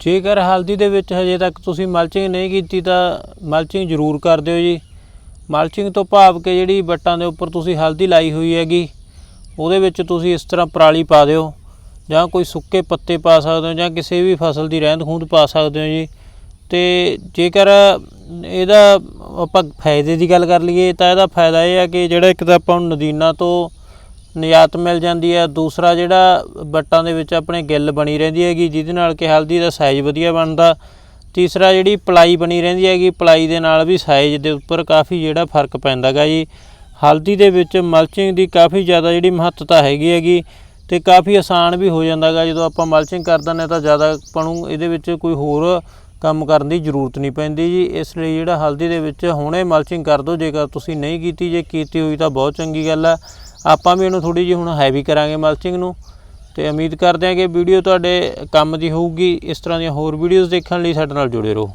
ਜੇਕਰ ਹਲਦੀ ਦੇ ਵਿੱਚ ਹਜੇ ਤੱਕ ਤੁਸੀਂ ਮਲਚਿੰਗ ਨਹੀਂ ਕੀਤੀ ਤਾਂ ਮਲਚਿੰਗ ਜ਼ਰੂਰ ਕਰ ਦਿਓ ਜੀ। ਮਲਚਿੰਗ ਤੋਂ ਭਾਵ ਕਿ ਜਿਹੜੀ ਵੱਟਾਂ ਦੇ ਉੱਪਰ ਤੁਸੀਂ ਹਲਦੀ ਲਾਈ ਹੋਈ ਹੈਗੀ, ਉਹਦੇ ਵਿੱਚ ਤੁਸੀਂ ਇਸ ਤਰ੍ਹਾਂ ਪਰਾਲੀ ਪਾ ਦਿਓ ਜਾਂ ਕੋਈ ਸੁੱਕੇ ਪੱਤੇ ਪਾ ਸਕਦੇ ਹੋ ਜਾਂ ਕਿਸੇ ਵੀ ਫਸਲ ਦੀ ਰਹਿੰਦ ਖੂੰਦ ਪਾ ਸਕਦੇ ਹੋ ਜੀ। ਤੇ ਜੇਕਰ ਇਹਦਾ ਆਪਾਂ ਫਾਇਦੇ ਦੀ ਗੱਲ ਕਰ ਲਈਏ ਤਾਂ ਇਹਦਾ ਫਾਇਦਾ ਇਹ ਹੈ ਕਿ ਜਿਹੜਾ ਇੱਕ ਤਾਂ ਆਪਾਂ ਨੂੰ ਨਦੀਨਾਂ ਤੋਂ ਨਿਜਾਤ ਮਿਲ ਜਾਂਦੀ ਹੈ। ਦੂਸਰਾ ਜਿਹੜਾ ਬੱਟਾਂ ਦੇ ਵਿੱਚ ਆਪਣੇ ਗਿੱਲ ਬਣੀ ਰਹਿੰਦੀ ਹੈਗੀ, ਜਿਹਦੇ ਨਾਲ ਕਿ ਹਲਦੀ ਦਾ ਸਾਈਜ਼ ਵਧੀਆ ਬਣਦਾ। ਤੀਸਰਾ ਜਿਹੜੀ ਪਲਾਈ ਬਣੀ ਰਹਿੰਦੀ ਹੈਗੀ, ਪਲਾਈ ਦੇ ਨਾਲ ਵੀ ਸਾਈਜ਼ ਦੇ ਉੱਪਰ ਕਾਫੀ ਜਿਹੜਾ ਫ਼ਰਕ ਪੈਂਦਾ ਗਾ ਜੀ। ਹਲਦੀ ਦੇ ਵਿੱਚ ਮਲਚਿੰਗ ਦੀ ਕਾਫੀ ਜ਼ਿਆਦਾ ਜਿਹੜੀ ਮਹੱਤਤਾ ਹੈਗੀ ਹੈਗੀ ਤੇ ਕਾਫੀ ਆਸਾਨ ਵੀ ਹੋ ਜਾਂਦਾ ਗਾ ਜਦੋਂ ਆਪਾਂ ਮਲਚਿੰਗ ਕਰ ਦਿੰਦੇ ਤਾਂ ਜ਼ਿਆਦਾ ਆਪਾਂ ਨੂੰ ਇਹਦੇ ਵਿੱਚ ਕੋਈ ਹੋਰ ਕੰਮ ਕਰਨ ਦੀ ਜ਼ਰੂਰਤ ਨਹੀਂ ਪੈਂਦੀ ਜੀ। ਇਸ ਲਈ ਜਿਹੜਾ ਹਲਦੀ ਦੇ ਵਿੱਚ ਹੁਣੇ ਮਲਚਿੰਗ ਕਰ ਦਿਓ। ਜੇਕਰ ਤੁਸੀਂ ਨਹੀਂ ਕੀਤੀ, ਜੇ ਕੀਤੀ ਹੋਈ ਤਾਂ ਬਹੁਤ ਚੰਗੀ ਗੱਲ ਆ। ਆਪਾਂ ਵੀ ਇਹਨੂੰ ਥੋੜੀ ਜਿਹੀ ਹੁਣ ਹੈਵੀ ਕਰਾਂਗੇ ਮਲਚਿੰਗ ਨੂੰ ਤੇ ਉਮੀਦ ਕਰਦੇ ਹਾਂ ਕਿ ਵੀਡੀਓ ਤੁਹਾਡੇ ਕੰਮ ਦੀ ਹੋਊਗੀ, ਇਸ ਤਰ੍ਹਾਂ ਦੀਆਂ ਹੋਰ ਵੀਡੀਓਜ਼ ਦੇਖਣ ਲਈ ਸਾਡੇ ਨਾਲ ਜੁੜੇ ਰਹੋ।